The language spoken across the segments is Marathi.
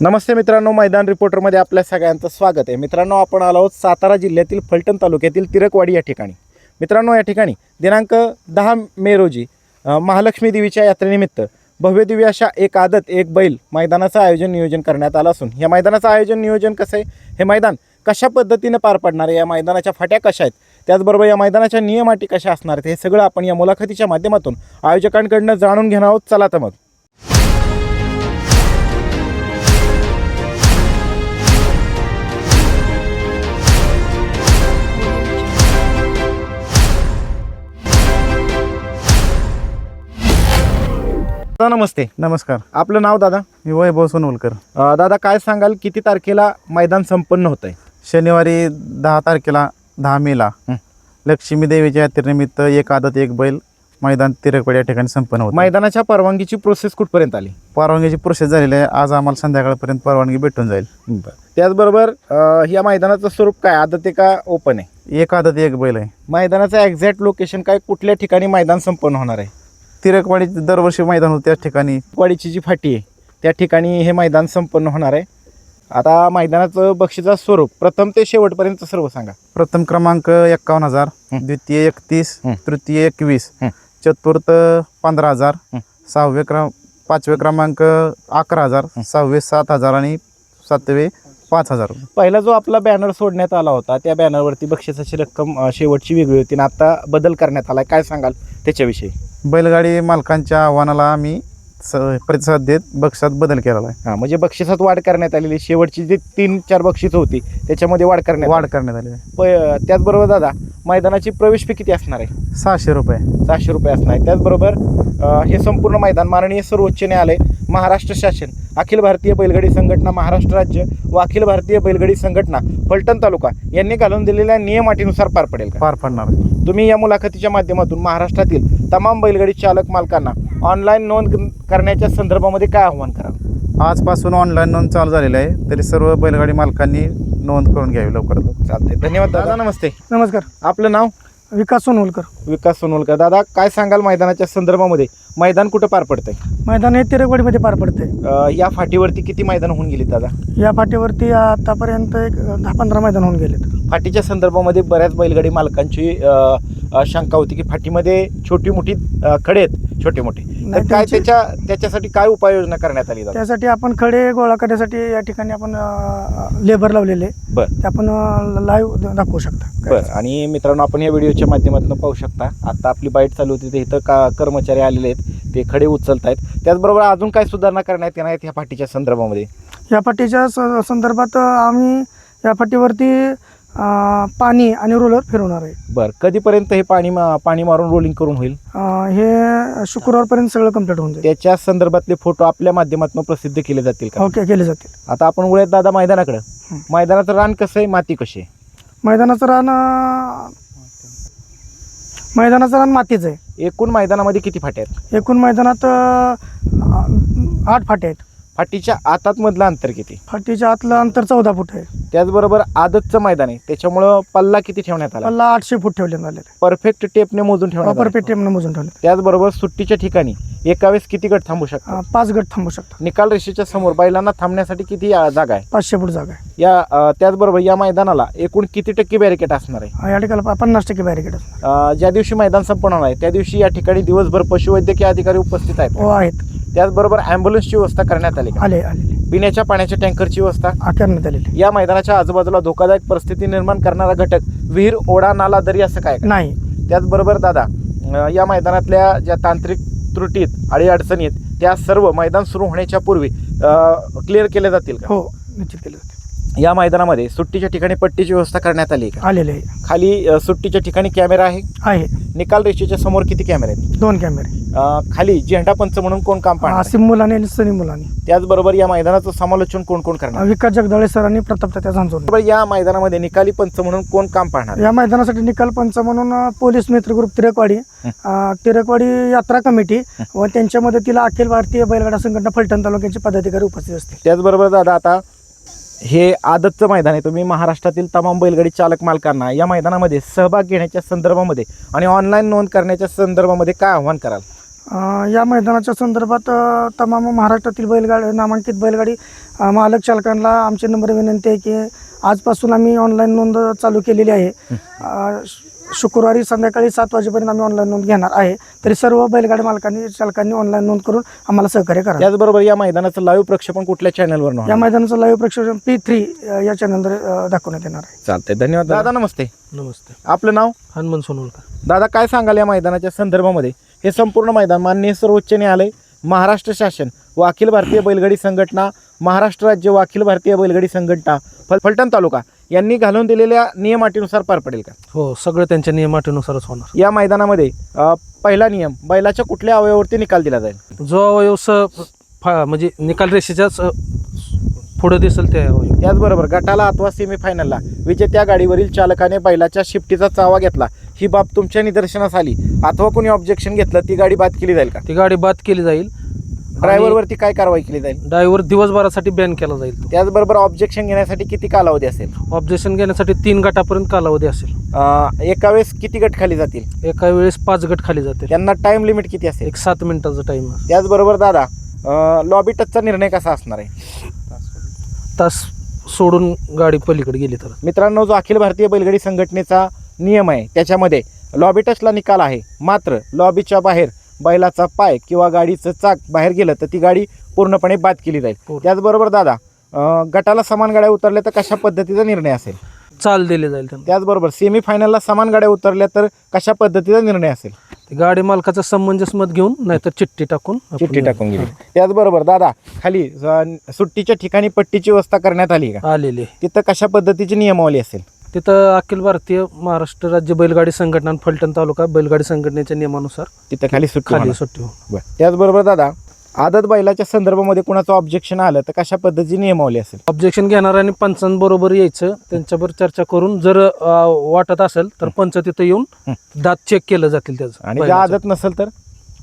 नमस्ते मित्रांनो मैदान रिपोर्टरमध्ये आपल्या सगळ्यांचं स्वागत आहे. मित्रांनो आपण आलो आहोत सातारा जिल्ह्यातील फलटण तालुक्यातील तिरकवाडी या ठिकाणी. मित्रांनो या ठिकाणी दिनांक दहा मे रोजी महालक्ष्मी देवीच्या यात्रेनिमित्त भव्यदिव्य अशा एक आदत एक बैल मैदानाचं आयोजन नियोजन करण्यात आलं असून या मैदानाचं आयोजन नियोजन कसं आहे? हे मैदान कशा पद्धतीनं पार पडणार आहे? या मैदानाच्या फाट्या कशा आहेत? त्याचबरोबर या मैदानाच्या नियमाटी कशा असणार आहेत? हे सगळं आपण या मुलाखतीच्या माध्यमातून आयोजकांकडनं जाणून घेणार आहोत. चला तर मग. दादा नमस्ते. नमस्कार. आपलं नाव दादा? मी वैभव सोनवलकर. अ, दादा काय सांगाल किती तारखेला मैदान संपन्न होत आहे शनिवारी दहा तारखेला दहा मेला. हं. लक्ष्मी देवीच्या यात्रेनिमित्त एक आदत एक बैल मैदान तिरकवाडी या ठिकाणी संपन्न होत मैदानाच्या परवानगीची प्रोसेस कुठपर्यंत आली? परवानगीची प्रोसेस झालेली आहे. आज आम्हाला संध्याकाळपर्यंत परवानगी भेटून जाईल. त्याचबरोबर अ, या मैदानाचं स्वरूप काय? आता ते का ओपन आहे? एक आदत एक बैल आहे. मैदानाचं एक्झॅक्ट लोकेशन काय? कुठल्या ठिकाणी मैदान संपन्न होणार आहे? तिरकवाडी दरवर्षी मैदान होतं त्याच ठिकाणी वाडीची जी फाटी आहे त्या ठिकाणी हे मैदान संपन्न होणार आहे आता मैदानाचं बक्षीचं स्वरूप प्रथम ते शेवटपर्यंत सर्व सांगा प्रथम क्रमांक एक्कावन्न हजार. द्वितीय एकतीस. तृतीय एकवीस. चतुर्थ पंधरा हजार. सहावे क्रम पाचवे क्रमांक अकरा हजार सहावे सात हजार आणि सातवे पाच हजार पहिला जो आपला बॅनर सोडण्यात आला होता त्या बॅनरवरती बक्षिसाची रक्कम शेवटची वेगळी होती आणि आता बदल करण्यात आला काय सांगाल त्याच्याविषयी बैलगाडी मालकांच्या आव्हानाला आम्ही स प्रतिसाद देत बक्षात बदल केलेला आहे. हां म्हणजे बक्षिसात वाढ करण्यात आलेली शेवटची जी तीन चार बक्षीस होती त्याच्यामध्ये वाढ करण्यात वाढ करण्यात आली आहे. प- त्याचबरोबर दादा मैदानाची प्रवेश फी किती असणार आहे? सहाशे रुपये. सहाशे रुपये असणार आहे. त्याचबरोबर अ, हे संपूर्ण मैदान माननीय सर्वोच्च न्यायालय महाराष्ट्र शासन अखिल भारतीय बैलगाडी संघटना महाराष्ट्र राज्य व अखिल भारतीय बैलगाडी संघटना फलटण तालुका यांनी घालून दिलेल्या नियम अटीनुसार पार पडेल का? पार पडणार आहे. तुम्ही या मुलाखतीच्या माध्यमातून महाराष्ट्रातील तमाम बैलगाडी चालक मालकांना ऑनलाईन नोंद करण्याच्या संदर्भामध्ये काय आव्हान कराल आजपासून ऑनलाईन नोंद चालू झालेली आहे. तरी सर्व बैलगाडी मालकांनी नोंद करून घ्यावी लवकर लवकर चालते धन्यवाद दादा. नमस्ते. नमस्कार. आपलं नाव? विकास सोनवलकर. विकास सोनवलकर. दादा काय सांगाल मैदानाच्या संदर्भामध्ये? मैदान कुठं पार पडतंय? मैदान हे तिरकवाडीमध्ये पार पडते अ, या फाटीवरती किती मैदान होऊन गेली दादा? या फाटीवरती आतापर्यंत एक दहा पंधरा मैदान होऊन गेलेत. फाटीच्या संदर्भामध्ये बऱ्याच बैलगाडी मालकांची अ, शंका होती की फाटीमध्ये छोटी मोठी खडे आहेत छोटे मोठे. तर नाही, काय त्यांची- त्याच्या त्याच्यासाठी काय उपाययोजना करण्यात आली त्यासाठी आपण खडे गोळा करण्यासाठी या ठिकाणी आपण लेबर लावलेले बर. ते आपण लाईव्ह दाखवू शकता. बर. आणि मित्रांनो आपण या व्हिडिओच्या माध्यमातून पाहू शकता आता आपली बाईट चालू होती ते इथं का कर्मचारी आलेले आहेत ते खडे उचलत आहेत. त्याचबरोबर अजून काय सुधारणा करण्यात येणार आहेत या फाटीच्या संदर्भामध्ये? या फाटीच्या स- संदर्भात आम्ही या फाटीवरती पाणी आणि रोलर फिरवणार आहे. बर कधीपर्यंत हे पाणी मा- पाणी मारून रोलिंग करून होईल? अं, हे शुक्रवारपर्यंत सगळं कंप्लीट होऊन जाईल. त्याच्या संदर्भातले फोटो आपल्या माध्यमातून प्रसिद्ध केले जातील का? ओके केले जातील. आता आपण वळूयात दादा मैदानाकडं. हं. मैदानाचं रान कसं आहे? माती कशी आहे? मैदानाचं रान अं, मैदानाचं रान मातीचं आहे. एकूण मैदानामध्ये किती फाट्या आहेत? एकूण मैदानात अं, आठ फाटे आहेत. फाटीच्या आतात मधलं अंतर किती? फाटीच्या आतलं अंतर चौदा फूट आहे. त्याचबरोबर आदतचं मैदान आहे. त्याच्यामुळं पल्ला किती ठेवण्यात आला? पल्ला आठशे फूट ठेवले आलेले परफेक्ट टेपने मोजून ठेवण्यात प्रॉपर आला. पेटीएमने मोजून ठेवले. त्याचबरोबर सुट्टीच्या ठिकाणी एका वेळेस किती गट थांबू शकतात? अं, पाच गट थांबू शकतात. निकाल रेषेच्या समोर बैलांना थांबण्यासाठी किती अ, जागा आहे? पाचशे फूट जागा आहे. या अ, त्याचबरोबर या मैदानाला एकूण किती टक्के बॅरिकेट असणार आहे? या ठिकाणी प- पन्नास टक्के बॅरिकेड अ, ज्या दिवशी मैदान संपन्न होणार आहे त्या दिवशी या ठिकाणी दिवसभर पशुवैद्यकीय अधिकारी उपस्थित आहेत हो आहेत. त्याचबरोबर ॲम्ब्युलन्सची व्यवस्था करण्यात आली का? आले आलेले पिण्याच्या पाण्याच्या टँकरची व्यवस्था? आ, करण्यात आलेले. या मैदानाच्या आजूबाजूला धोकादायक परिस्थिती निर्माण करणारा घटक विहीर ओढा नाला दरी असं काय का? नाही. त्याचबरोबर दादा अं, या मैदानातल्या ज्या तांत्रिक त्रुटीत अडी अडचणी आहेत त्या सर्व मैदान सुरू होण्याच्या पूर्वी क्लिअर केल्या जातील का? हो निश्चित केले जाते या मैदानामध्ये सुट्टीच्या ठिकाणी पट्टीची व्यवस्था करण्यात आली आहे का? आलेले आहे. खाली अं, सुट्टीच्या ठिकाणी कॅमेरा आहे? आहे. निकाल रेषेच्या समोर किती कॅमेरे आहेत? दोन कॅमेरे. अं, खाली झेंडा पंच म्हणून कोण काम पाहणार? आहे? आसिम मुलांनी आणि सनी मुलांनी. त्याचबरोबर या मैदानाचं समालोचन कोण कोण करणार? आहे? विकास जगदाळे सरांनी प्रताप त्या बरोबर या मैदानामध्ये निकाली पंच म्हणून कोण काम पाहणार? आहे? या मैदानासाठी निकाल पंच म्हणून अं, पोलीस मित्र ग्रुप तिरकवाडी अं, तिरकवाडी यात्रा कमिटी व त्यांच्या मदतीला अखिल भारतीय बैलगाडा संघटना फलटण तालुक्याचे पदाधिकारी उपस्थित असतील. त्याचबरोबर दादा आता हे आदतचं मैदान आहे. तुम्ही महाराष्ट्रातील तमाम बैलगाडी चालक मालकांना या मैदानामध्ये सहभाग घेण्याच्या संदर्भामध्ये आणि ऑनलाईन नोंद करण्याच्या संदर्भामध्ये काय आव्हान कराल? या मैदानाच्या संदर्भात तमाम महाराष्ट्रातील बैलगाडी नामांकित बैलगाडी मालक चालकांना आमची नम्र विनंती आहे की आजपासून आम्ही ऑनलाईन नोंद चालू केलेली आहे. शुक्रवारी संध्याकाळी सात वाजेपर्यंत आम्ही ऑनलाईन नोंद घेणार आहे. तरी सर्व बैलगाडी मालकांनी चालकांनी ऑनलाईन नोंद करून आम्हाला सहकार्य करा. त्याचबरोबर या मैदानाचं लाईव्ह प्रक्षेपण कुठल्या चॅनलवर या मैदानाचं लाईव्ह प्रक्षेपण पी थ्री या चॅनलवर अ, दाखवण्यात येणार आहे. चालतंय. धन्यवाद दादा. नमस्ते. नमस्ते. आपलं नाव? हनुमान सोनवलकर दादा काय सांगाल या मैदानाच्या संदर्भामध्ये? हे संपूर्ण मैदान माननीय सर्वोच्च न्यायालय महाराष्ट्र शासन व अखिल भारतीय बैलगाडी संघटना महाराष्ट्र राज्य व अखिल भारतीय बैलगाडी संघटना फल फलटण तालुका यांनी घालून दिलेल्या नियमाटीनुसार पार पडेल का? हो सगळं त्यांच्या नियमाटीनुसारच होणार. या मैदानामध्ये अ, पहिला नियम बैलाच्या कुठल्या अवयवावरती निकाल दिला जाईल? जो अवयव स फा म्हणजे निकाल रेषेच्याच अ, पुढे दिसेल ते अवयव. त्याचबरोबर गटाला अथवा सेमीफायनलला विजेत्या गाडीवरील चालकाने बैलाच्या शिफ्टीचा चावा घेतला. ही बाब तुमच्या निदर्शनास आली. अथवा कोणी ऑब्जेक्शन घेतलं ती गाडी बाद केली जाईल का? ती गाडी बाद केली जाईल. ड्रायव्हरवरती काय कारवाई केली जाईल? ड्रायव्हर दिवसभरासाठी बॅन केला जाईल. तो त्याचबरोबर ऑब्जेक्शन घेण्यासाठी किती कालावधी असेल? ऑब्जेक्शन घेण्यासाठी तीन गटापर्यंत कालावधी असेल. अं, एका वेळेस किती गट खाली जातील? एका वेळेस पाच गट खाली जातील. त्यांना टाइम लिमिट किती असेल? एक सात मिनिटाचा टाइम त्याचबरोबर दादा लॉबी टचचा निर्णय कसा असणार आहे? तास सोडून गाडी पलीकडे गेली तर. मित्रांनो जो अखिल भारतीय बैलगाडी संघटनेचा नियम आहे त्याच्यामध्ये लॉबी टचला निकाल आहे. मात्र लॉबीच्या बाहेर बैलाचा पाय किंवा गाडीचं चाक बाहेर गेलं तर ती गाडी पूर्णपणे बाद केली जाईल. त्याचबरोबर दादा अं, गटाला समान गाड्या उतरल्या तर कशा पद्धतीचा निर्णय असेल? चाल दिली जाईल त्यांना. त्याचबरोबर सेमीफायनलला समान गाड्या उतरल्या तर कशा पद्धतीचा निर्णय असेल? ती गाडी मालकाचा समंजस मत घेऊन नाहीतर चिठ्ठी टाकून आपण चिठ्ठी टाकून गेली त्याचबरोबर दादा खाली अं, सुट्टीच्या ठिकाणी पट्टीची व्यवस्था करण्यात आली का? आलेले तिथं कशा पद्धतीची नियमावली असेल? तिथं अखिल भारतीय महाराष्ट्र राज्य बैलगाडी संघटना आणि फलटण तालुका बैलगाडी संघटनेच्या नियमानुसार तिथं खाली सुट्टी खाली होणार. सुट्टी. बरं. त्याचबरोबर दादा आदत बैलाच्या संदर्भामध्ये कुणाचं ऑब्जेक्शन आलं तर कशा पद्धतीची नियमावली असेल ऑब्जेक्शन घेणाऱ्याने पंचांबरोबर यायचं त्यांच्याबरोबर चर्चा करून जर अ, वाटत असेल तर पंच तिथं येऊन दात चेक केलं जातील त्याचं आणि जर बैलाचं. आदत नसेल तर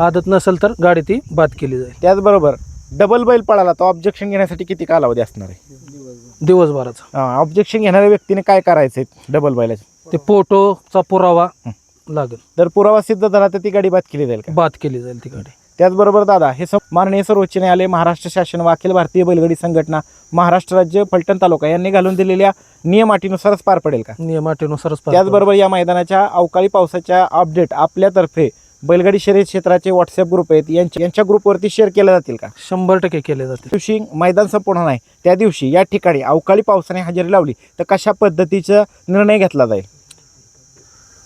आदत नसेल तर गाडी ती बाद केली जाईल त्याचबरोबर डबल बैल पळाला तर ऑब्जेक्शन घेण्यासाठी किती कालावधी असणार आहे दिवसभराचा. ऑब्जेक्शन घेणाऱ्या व्यक्तीने काय करायचं डबल बैलाचे. ते फोटोचा पुरावा लागेल. जर पुरावा सिद्ध झाला तर ती गाडी बाद केली जाईल का? बाद केली जाईल ती गाडी. त्याचबरोबर दादा हे सं- माननीय सर्वोच्च न्यायालय महाराष्ट्र शासन व अखिल भारतीय बैलगाडी संघटना महाराष्ट्र राज्य फलटण तालुका यांनी घालून दिलेल्या नियम अटीनुसारच पार पडेल का? नियमाटीनुसारच पार त्याचबरोबर या मैदानाच्या अवकाळी पावसाच्या अपडेट आपल्यातर्फे बैलगाडी शर्यत क्षेत्राचे व्हॉट्सअप ग्रुप आहेत. यांच्या यांच्या ग्रुपवरती शेअर केल्या जातील का. शंभर टक्के केले जातील. दिवशी मैदान संपूर्ण नाही त्या दिवशी या ठिकाणी अवकाळी पावसाने हजेरी लावली. तर कशा पद्धतीचा निर्णय घेतला जाईल?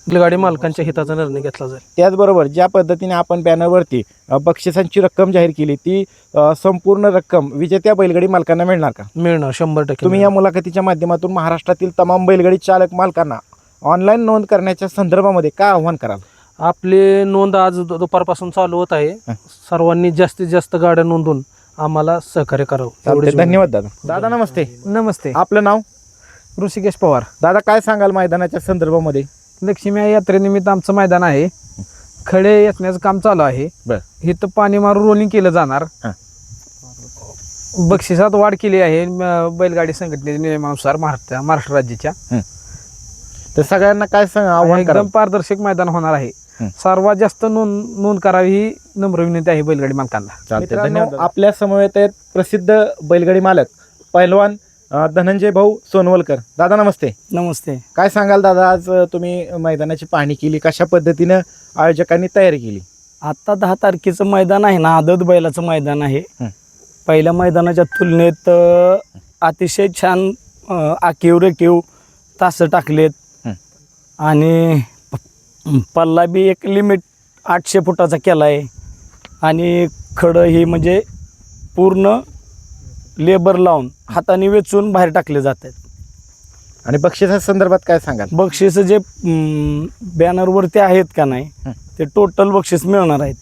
बैलगाडी मालकांच्या हिताचा निर्णय घेतला जाईल. त्याचबरोबर ज्या पद्धतीने आपण बॅनरवरती अ, बक्षिसांची रक्कम जाहीर केली ती अ, संपूर्ण रक्कम विजेत्या बैलगाडी मालकांना मिळणार का? मिळणार शंभर टक्के तुम्ही या मुलाखतीच्या माध्यमातून महाराष्ट्रातील तमाम बैलगाडी चालक मालकांना ऑनलाईन नोंद करण्याच्या संदर्भामध्ये काय आव्हान कराल? आपली नोंद आज दु- दुपारपासून चालू होत आहे. सर्वांनी जास्तीत जास्त गाड्या नोंदवून आम्हाला सहकार्य करावं. चालतंय. एवढीच धन्यवाद दादा. दादा नमस्ते. नमस्ते. आपलं नाव? ऋषिकेश पवार. दादा काय सांगाल मैदानाच्या संदर्भामध्ये? लक्ष्मी आई यात्रेनिमित्त आमचं मैदान आहे. खडे येतण्याचं काम चालू आहे. बर. इथं पाणी मारून रोलिंग केलं जाणार. हा. बक्षिसात वाढ केली आहे. म- बैलगाडी संघटनेच्या नियमानुसार महाराष्ट्र महाराष्ट्र राज्याच्या. तर सगळ्यांना काय सांग आव्हान एकदम पारदर्शक मैदान होणार आहे. सर्वात जास्त नोंद नोंद करावी ही नम्र विनंती आहे बैलगाडी मालकांना मित्रांनो आपल्या समवेत आहेत प्रसिद्ध बैलगाडी मालक पैलवान अ, धनंजय भाऊ सोनवलकर. दादा नमस्ते. नमस्ते. काय सांगाल दादा आज अ, तुम्ही मैदानाची पाहणी केली कशा पद्धतीनं आयोजकांनी तयारी केली? आत्ता दहा तारखेचं मैदान आहे ना आदत बैलाचं मैदान आहे. हं. पहिल्या मैदानाच्या तुलनेत अ, अतिशय छान अ, आखीव रेखीव तासं टाकलेत. हं. आणि पल्ला बी एक लिमिट आठशे फुटाचा केला आहे आणि खडं ही म्हणजे पूर्ण लेबर लावून हाताने वेचून बाहेर टाकले जात आहेत. आणि बक्षिसा संदर्भात काय सांगाल? बक्षीस जे बॅनरवरती आहेत का नाही हं. ते टोटल बक्षीस मिळणार आहेत.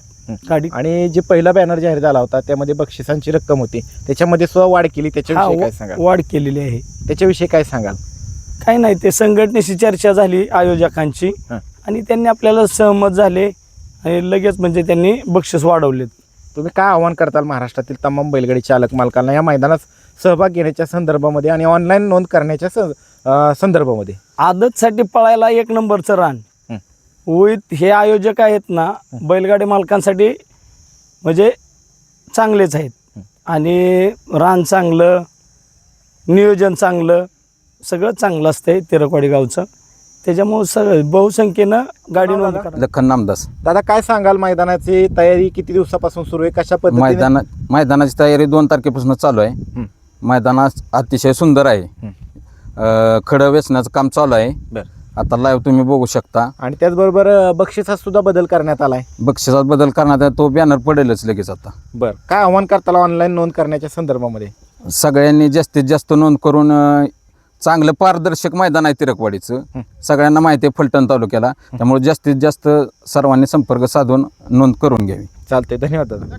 गाडी आणि जे पहिला बॅनर जाहीर झाला होता त्यामध्ये बक्षिसांची रक्कम होती. त्याच्यामध्ये सुद्धा वाढ केली हा त्याच्याविषयी काय सांगाल? वाढ केलेली आहे. त्याच्याविषयी काय सांगाल? काही नाही ते संघटनेशी चर्चा झाली आयोजकांची. हं. आणि त्यांनी आपल्याला सहमत झाले आणि लगेच म्हणजे त्यांनी बक्षीस वाढवलेत. तुम्ही काय आव्हान करताल महाराष्ट्रातील तमाम बैलगाडी चालक मालकांना? या मैदानात सहभाग घेण्याच्या संदर्भामध्ये आणि ऑनलाईन नोंद करण्याच्या स- संदर्भामध्ये. आदतसाठी पळायला एक नंबरचं रान. विथ हे आयोजक आहेत ना बैलगाडी मालकांसाठी म्हणजे चांगलेच आहेत. आणि रान चांगलं नियोजन चांगलं सगळं चांगलं असतंय तिरकवाडी गावचं. त्याच्यामुळं सगळं बहुसंख्येनं गाडी नोंद करा. लखन नामदास. दादा काय सांगाल? मैदानाची तयारी किती दिवसापासून सुरू आहे? कशा पद्धतीने? मैदाना मैदानाची तयारी दोन तारखेपासून चालू आहे. हं. मैदान अतिशय सुंदर आहे. अं, खडं वेचण्याचं काम चालू आहे. बर. आता लाईव्ह तुम्ही बघू शकता. आणि त्याचबरोबर अ, बक्षिसात सुद्धा बदल करण्यात आलाय. बक्षिसात बदल करण्यात आहे, तो बॅनर पडेलच लगेच आता. बर. काय आव्हान करताला ऑनलाईन नोंद करण्याच्या संदर्भामध्ये? सगळ्यांनी जास्तीत जास्त नोंद करून अं, चांगलं पारदर्शक मैदान आहे तिरकवाडीचं. सगळ्यांना माहिती आहे फलटण तालुक्याला. त्यामुळे जास्तीत जास्त सर्वांनी संपर्क साधून नोंद करून घ्यावी. चालतंय धन्यवाद दादा.